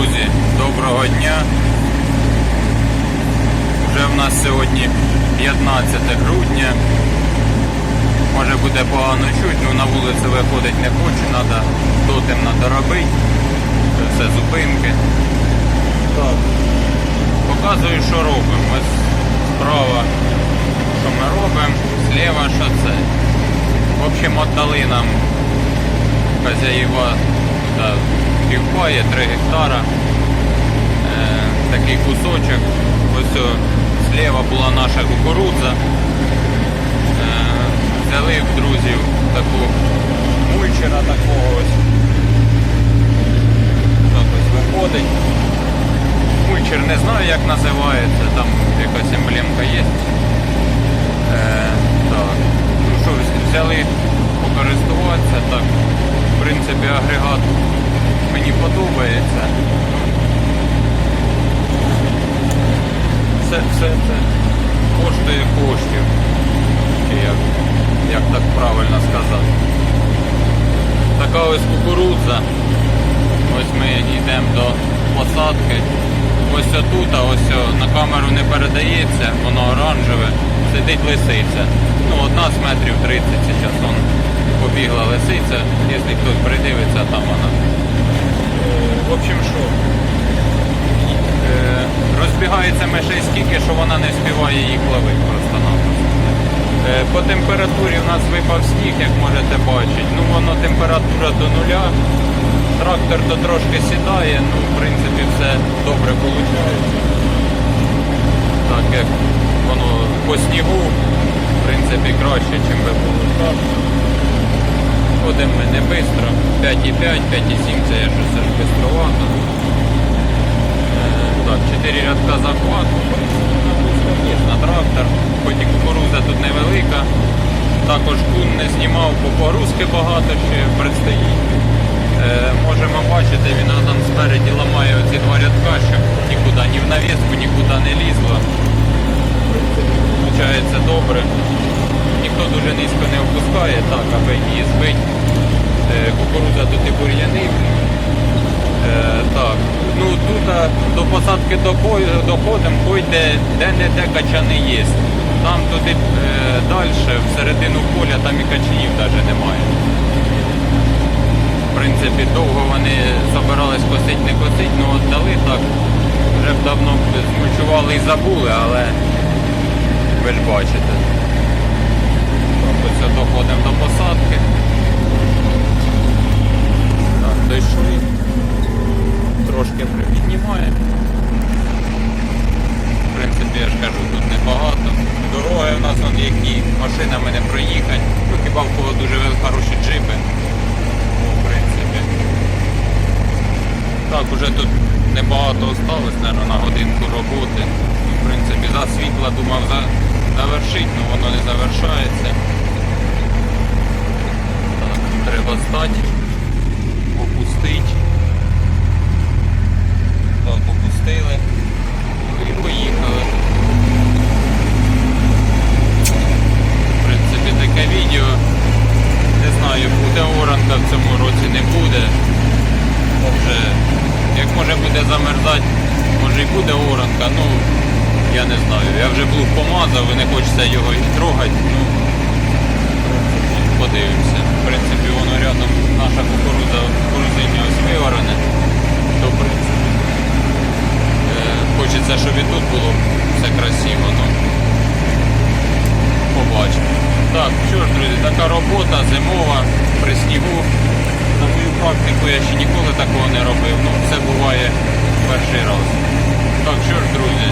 Друзі, доброго дня. Вже в нас сьогодні 15 грудня. Може буде погано чуть, ну на вулицю виходить не хочу, треба дотемно доробити. Це все зупинки. Так. Показую, що робимо. Ось справа, що ми робимо, зліва, що це. В общем, віддали нам хазяїва півпає 3 гектара. Е, такий кусочок. Ось зліва була наша кукурудза. Е, взяли в друзів таку мульчера такого ось. Ось виходить. Мульчер не знаю як називається, там якась емблемка є. Е, так. Ну що, взяли покористуватися, так. В принципі, агрегат мені подобається. Все, все це коштує коштів. Як, як так правильно сказати. Така ось кукурудза. Ось ми йдемо до посадки. Ось отут, а ось на камеру не передається, воно оранжеве, сидить лисиця. Ну, одна з метрів 30 зараз побігла лисиця, якщо хтось придивиться, там вона. В общем, що? Е, Розбігається мишей скільки, що вона не співає їх ловити просто-напросто. Е, По температурі в нас випав сніг, як можете бачити. Ну воно температура до нуля. Трактор то трошки сідає, ну в принципі все добре виходить. Так як воно по снігу, в принципі, краще, ніж би було Ми не швидко. 5,5, 5,7 це я щось аж бистровато. Е, Так, 4 рядка захвату. На трактор, хоч і кукуруза тут невелика. Також кун не знімав, бо погрузки багато ще предстоїть. Е, можемо бачити, він там спереді ламає оці два рядка, щоб нікуди ні в навіску, нікуди не лізло. Получається добре. Ніхто дуже низько не опускає, так, аби її збити. Е, кукурудза тут і бур'яни. Е, так. Ну тут до посадки доходимо, хоч де, де не де качани є. Там туди е, далі, всередину поля, там і качанів навіть немає. В принципі, довго вони збирались косить, не косить, ну от дали так. Вже б давно б змульчували і забули, але ви ж бачите. Ось доходимо до посадки. Так, дійшли. Трошки припіднімає. В принципі, я ж кажу, тут небагато. Дороги у нас вон які, машинами не проїхати. Ну хіба в кого дуже хороші джипи. Ну, в принципі. Так, уже тут небагато осталось, наверное, на годинку роботи. Ну, В принципі, за світла думав за... завершити, але воно не завершається. Так, треба стати, опустити. Так, опустили і поїхали. В принципі, таке відео. Не знаю, буде оранка в цьому році, не буде. Може, може буде замерзати, може і буде оранка, ну я не знаю. Я вже плуг помазав і не хочеться його і трогати. Ну, подивимося. В принципі, воно рядом наша кукурудза кукурудзині ось виварене. То, в принципі, е, хочеться, щоб і тут було все красиво. Ну, побачимо. Так, що ж, друзі, така робота зимова при снігу. На мою практику я ще ніколи такого не робив. Ну, це буває перший раз. Так, що ж, друзі,